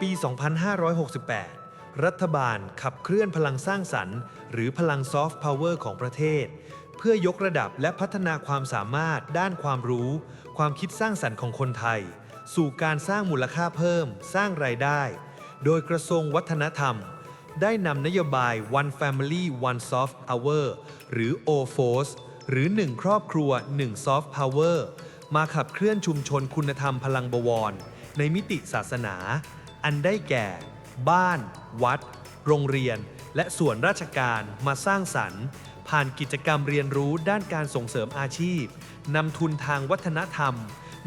ปี 2568 รัฐบาลขับเคลื่อนพลังสร้างสรรค์ หรือพลังซอฟต์พาวเวอร์ของประเทศ เพื่อยกระดับและพัฒนาความสามารถด้านความรู้ ความคิดสร้างสรรค์ของคนไทย สู่การสร้างมูลค่าเพิ่ม สร้างรายได้ โดยกระทรวงวัฒนธรรม ได้นำนโยบาย One Family One Soft Power หรือ OFOS หรือ 1 ครอบครัว 1 Soft Power มาขับเคลื่อนชุมชนคุณธรรมพลังบวร ในมิติศาสนา อันได้แก่ บ้าน วัด โรงเรียน และส่วนราชการมาสร้างสรรค์ ผ่านกิจกรรมเรียนรู้ด้านการส่งเสริมอาชีพนำทุนทางวัฒนธรรม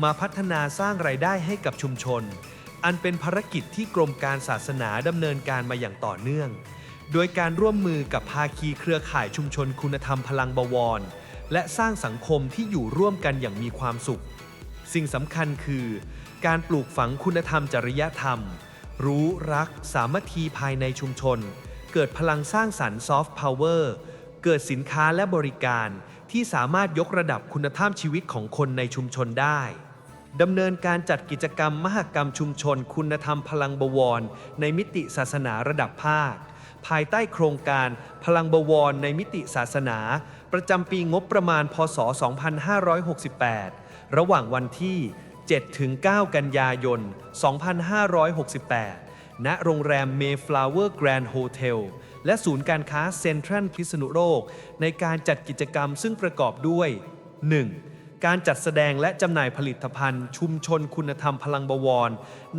มาพัฒนาสร้างรายได้ให้กับชุมชน อันเป็นภารกิจที่กรมการศาสนาดำเนินการมาอย่างต่อเนื่อง โดยการร่วมมือกับภาคีเครือข่ายชุมชนคุณธรรมพลังบวร และสร้างสังคมที่อยู่ร่วมกันอย่างมีความสุข สิ่งสำคัญคือ การปลูกฝังคุณธรรมจริยธรรม รู้รักสามัคคีภายในชุมชน เกิดพลังสร้างสรรค์ซอฟต์พาวเวอร์เกิดสินค้าและบริการที่สามารถยกระดับคุณภาพชีวิตของคนในชุมชนได้ดำเนินการจัดกิจกรรมมหกรรมชุมชน คุณธรรมพลังบวร ในมิติศาสนาระดับภาค ภายใต้โครงการพลังบวรในมิติศาสนา ประจำปีงบประมาณพศ 2568 ระหว่างวันที่ 7-9 กันยายน 2568 ณ โรงแรม Mayflower Grand Hotel และศูนย์การค้าเซ็นทรัลพิษณุโลก ในการจัดกิจกรรมซึ่งประกอบด้วย 1. การจัดแสดงและจำหน่ายผลิตภัณฑ์ ชุมชนคุณธรรมพลังบวร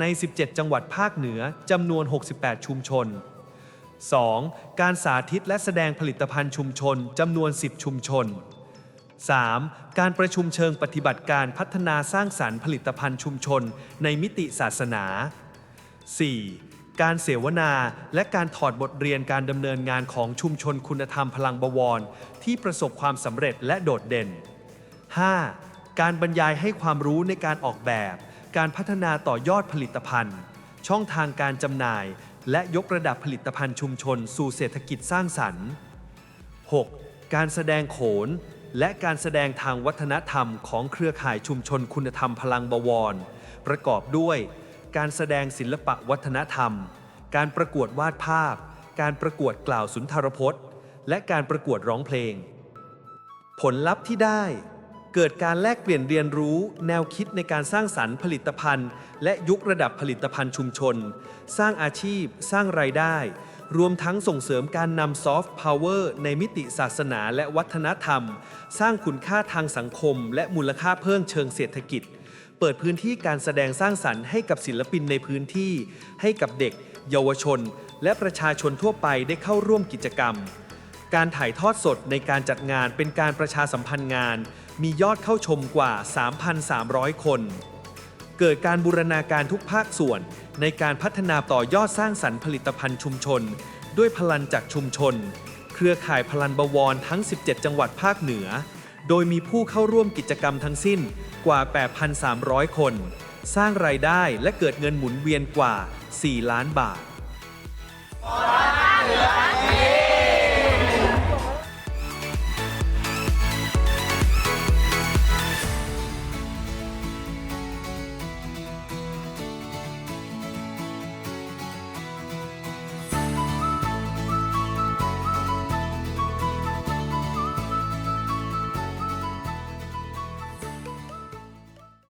ใน 17 จังหวัดภาคเหนือจำนวน 68 ชุมชน 2. การสาธิตและแสดงผลิตภัณฑ์ชุมชนจำนวน 10 ชุมชน 3. การประชุมเชิงปฏิบัติการพัฒนาสร้างสารรค์ผลิตภัณฑ์ชุมชนในมิติศาสนา 4. การเสวนาและการถอดบทเรียนการดำเนินงานของชุมชนคุณธรรมพลังบวร ที่ประสบความสำเร็จและโดดเด่น 5. การบรรยายให้ความรู้ในการออกแบบ การพัฒนาต่อยอดผลิตภัณฑ์ ช่องทางการจำหน่าย และยกระดับผลิตภัณฑ์ชุมชน สู่เศรษฐกิจสร้างสรรค์ 6. การแสดงโขน และการแสดงทางวัฒนธรรมของเครือข่ายชุมชนคุณธรรมพลังบวร ประกอบด้วย การแสดงศิลปะวัฒนธรรม การประกวดวาดภาพ การประกวดกล่าวสุนทรพจน์ และการประกวดร้องเพลง ผลลัพธ์ที่ได้ เกิดการแลกเปลี่ยนเรียนรู้ แนวคิดในการสร้างสรรค์ผลิตภัณฑ์ และยุคระดับผลิตภัณฑ์ชุมชน สร้างอาชีพ สร้างรายได้ รวมทั้งส่งเสริมการนำซอฟต์พาวเวอร์ในมิติศาสนาและวัฒนธรรม สร้างคุณค่าทางสังคม และมูลค่าเพิ่มเชิงเศรษฐกิจ เปิดพื้นที่การแสดงสร้างสรรค์ให้กับศิลปินในพื้นที่ ให้กับเด็ก เยาวชน และประชาชนทั่วไปได้เข้าร่วมกิจกรรม การถ่ายทอดสดในการจัดงานเป็นการประชาสัมพันธ์งาน มียอดเข้าชมกว่า 3,300 คน เกิดการบูรณาการทุกภาคส่วน ในการพัฒนาต่อยอดสร้างสรรค์ผลิตภัณฑ์ชุมชน ด้วยพลังจากชุมชน เครือข่ายพลันบวรทั้ง 17 จังหวัดภาคเหนือ โดยมีผู้เข้าร่วมกิจกรรมทั้งสิ้นกว่า 8,300 คน สร้างรายได้และเกิดเงินหมุนเวียนกว่า 4 ล้านบาทเหนือ